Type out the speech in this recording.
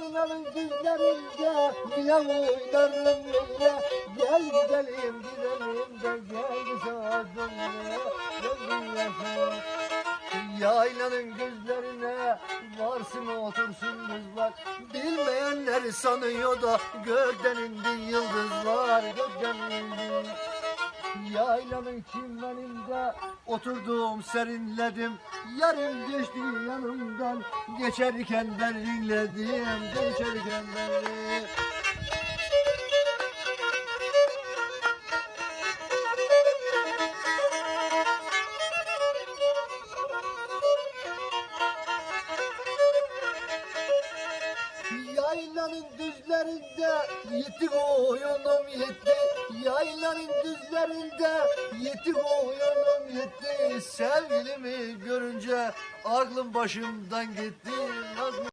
Yaylanın düzlerinde oynarım niye Gel gidelim gidelim de gel yaşa Yaylanın gözlerine varsın otursun kızlar Bilmeyenler sanıyor da gökten indi yıldızlar Gökten indi. Yaylanın çimlerinde oturdum serinledim. Yarım geçti yanımdan geçerken ben ringledim Geçerken ben Yaylanın düzlerinde yitik oyunum yetti. Yaylanın düzlerinde yitik oyunum yetti Sevgilimi görünce aklım başımdan gitti. Nazlı